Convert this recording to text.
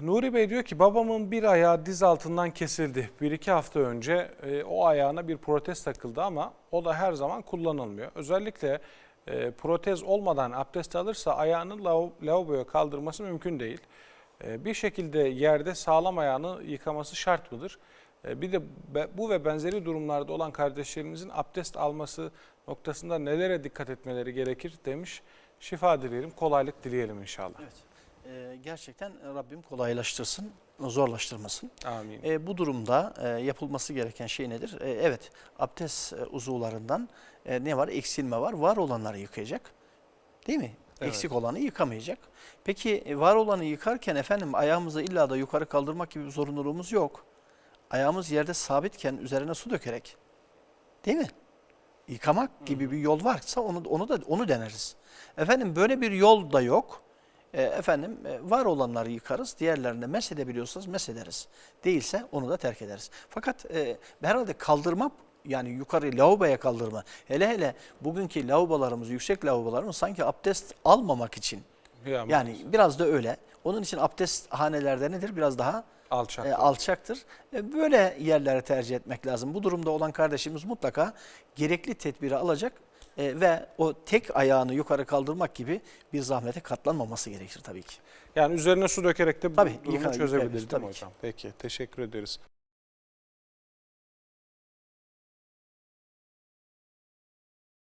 Nuri Bey diyor ki babamın bir ayağı diz altından kesildi. Bir iki hafta önce e, o ayağına bir protez takıldı ama o da her zaman kullanılmıyor. Özellikle e, protez olmadan abdest alırsa ayağını lav- lavaboya kaldırması mümkün değil. E, bir şekilde yerde sağlam ayağını yıkaması şart mıdır? E, bir de be- bu ve benzeri durumlarda olan kardeşlerimizin abdest alması noktasında nelere dikkat etmeleri gerekir demiş. Şifa dileyelim, kolaylık dileyelim inşallah. Evet. Ee, gerçekten Rabbim kolaylaştırsın, zorlaştırmasın. Amin. Ee, bu durumda e, yapılması gereken şey nedir? Ee, evet, abdest e, uzuvlarından e, ne var? Eksilme var. Var olanları yıkayacak. Değil mi? Evet. Eksik olanı yıkamayacak. Peki e, var olanı yıkarken efendim ayağımızı illa da yukarı kaldırmak gibi bir zorunluluğumuz yok. Ayağımız yerde sabitken üzerine su dökerek değil mi? Yıkamak gibi bir yol varsa onu onu da onu deneriz. Efendim böyle bir yol da yok. E, efendim e, var olanları yıkarız, diğerlerine mesedebiliyorsanız mesederiz. Değilse onu da terk ederiz. Fakat e, herhalde kaldırma yani yukarı lavaboya kaldırma. Hele hele bugünkü lavabolarımız, yüksek lavabolarımız sanki abdest almamak için. Ya, Yani biraz da öyle. Onun için abdest hanelerde nedir? Biraz daha alçak. e, alçaktır. E, böyle yerleri tercih etmek lazım. Bu durumda olan kardeşimiz mutlaka gerekli tedbiri alacak e, ve o tek ayağını yukarı kaldırmak gibi bir zahmete katlanmaması gerekir tabii ki. Yani üzerine su dökerek de bu Tabii, durumu yıka- çözebiliriz değil mi tabii ki. hocam? Peki, teşekkür ederiz.